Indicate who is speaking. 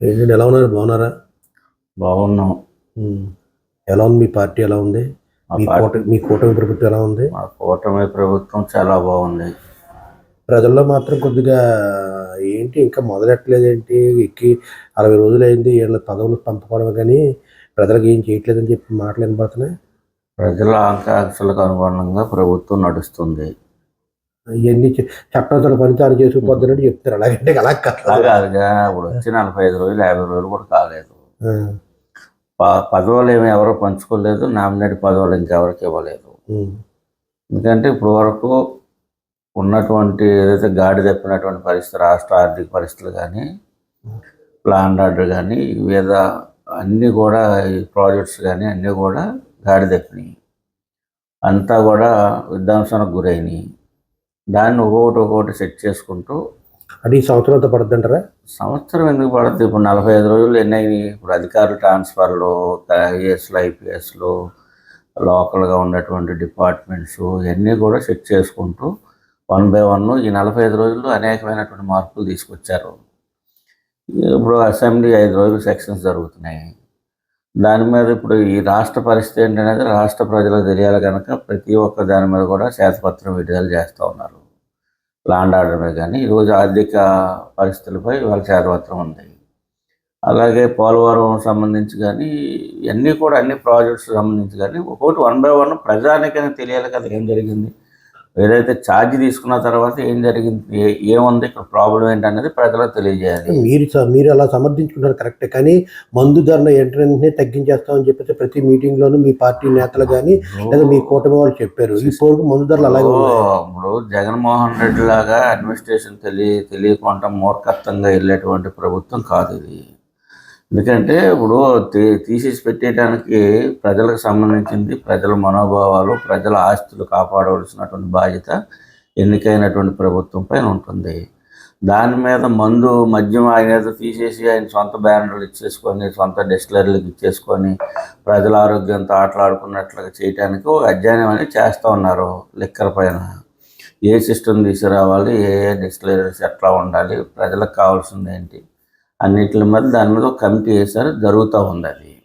Speaker 1: ఏంటండి ఎలా ఉన్నారు? బాగున్నారా?
Speaker 2: బాగున్నాం.
Speaker 1: ఎలా ఉంది? మీ పార్టీ ఎలా ఉంది?
Speaker 2: మా
Speaker 1: కూట మీ కూటమి ప్రభుత్వం ఎలా ఉంది?
Speaker 2: మా కూటమి ప్రభుత్వం చాలా బాగుంది.
Speaker 1: ప్రజల్లో మాత్రం కొద్దిగా ఏంటి ఇంకా మొదలెట్టలేదు ఏంటి? ఎక్కి అరవై రోజులు అయింది వీళ్ళ పదవులు పంపుకోవడం కానీ ప్రజలకు ఏం చేయట్లేదని చెప్పి మాటలు వినపడుతున్నాయి.
Speaker 2: ప్రజల ఆకాంక్షలకు అనుగుణంగా ప్రభుత్వం నడుస్తుంది.
Speaker 1: ఇవన్నీ చట్టంతో తాను చేసుకుపోతున్నట్టు చెప్తారు. అలాగంటే అలా కాదు.
Speaker 2: ఇప్పుడు వచ్చి నలభై ఐదు రోజులు యాభై రోజులు కూడా కాలేదు. పదవులు ఏమి ఎవరు పంచుకోలేదు నామినేట్ పదవులు ఇంకెవరికి ఇవ్వలేదు. ఎందుకంటే ఇప్పుడు వరకు ఉన్నటువంటి ఏదైతే గాడి తప్పినటువంటి పరిస్థితి రాష్ట్ర ఆర్థిక పరిస్థితులు కానీ ప్లాన్ ఆర్డర్ కానీ వివిధ అన్నీ కూడా ఈ ప్రాజెక్ట్స్ కానీ అన్నీ కూడా గాడి తప్పినాయి. అంతా కూడా విధ్వంసానికి గురైనాయి. దాన్ని ఒక్కొక్కటి ఒక్కొక్కటి సెట్ చేసుకుంటూ
Speaker 1: అంటే ఈ సంవత్సరంతో పడుతుంది అంటారా
Speaker 2: సంవత్సరం ఎందుకు పడుతుంది? ఇప్పుడు నలభై ఐదు రోజులు ఎన్ని ఇప్పుడు అధికారుల ట్రాన్స్ఫర్లు ఐఏఎస్లు ఐపీఎస్లు లోకల్గా ఉన్నటువంటి డిపార్ట్మెంట్స్ ఇవన్నీ కూడా సెట్ చేసుకుంటూ వన్ బై వన్ ఈ నలభై ఐదు రోజుల్లో అనేకమైనటువంటి మార్పులు తీసుకొచ్చారు. ఇప్పుడు అసెంబ్లీ ఐదు రోజులు సెక్షన్స్ జరుగుతున్నాయి. దాని మీద ఇప్పుడు ఈ రాష్ట్ర పరిస్థితి ఏంటనేది రాష్ట్ర ప్రజలకు తెలియాలి కనుక ప్రతి ఒక్క దాని మీద కూడా శ్వేతపత్రం విడుదల చేస్తూ ఉన్నారు. ల్యాండ్ ఆర్డర్ మీద కానీ ఈరోజు ఆర్థిక పరిస్థితులపై వాళ్ళ శ్వేతపత్రం ఉంది. అలాగే పోలవరం సంబంధించి కానీ ఇవన్నీ కూడా అన్ని ప్రాజెక్ట్స్ సంబంధించి కానీ ఒక్కొక్కటి వన్ బై వన్ ప్రజానికైనా తెలియాలి కదా ఏం జరిగింది? ఏదైతే ఛార్జ్ తీసుకున్న తర్వాత ఏం జరిగింది? ఏముంది? ఇక్కడ ప్రాబ్లం ఏంటనేది ప్రజలకు తెలియజేయాలి.
Speaker 1: మీరు మీరు అలా సమర్థించుకుంటారు కరెక్టే. కానీ మందు ధరను వెంటనే తగ్గించేస్తామని చెప్పేసి ప్రతి మీటింగ్ లోనూ మీ పార్టీ నేతలు కానీ లేదా మీ కూటమి వాళ్ళు చెప్పారు. ఈ పోరుకు మందు ధరలు అలాగే
Speaker 2: ఇప్పుడు జగన్మోహన్ రెడ్డి లాగా అడ్మినిస్ట్రేషన్ తెలియ తెలియకుండా మూర్ఖత్వంగా వెళ్ళేటువంటి ప్రభుత్వం కాదు ఇది. ఎందుకంటే ఇప్పుడు తీ- తీసేసి పెట్టేయడానికి ప్రజలకు సంబంధించింది ప్రజల మనోభావాలు ప్రజల ఆస్తులు కాపాడవలసినటువంటి బాధ్యత ఎన్నికైనటువంటి ప్రభుత్వం పైన ఉంటుంది. దాని మీద మందు మద్యం ఆయన తీసేసి ఆయన సొంత బ్యానర్లు ఇచ్చేసుకొని సొంత డిస్టిలరీలకు ఇచ్చేసుకొని ప్రజల ఆరోగ్యంతో ఆటలాడుకున్నట్లుగా చేయడానికి ఒక అధ్యయనం అనేది చేస్తూ ఉన్నారు లిక్కర్ పైన. ఏ సిస్టమ్ తీసుకురావాలి ఏ ఏ డిస్టిలరీస్ ఎట్లా ఉండాలి ప్రజలకు కావాల్సింది ఏంటి అన్నిటి మీద దాని మీద ఒక కమిటీ వేశారు. జరుగుతూ ఉంది అది.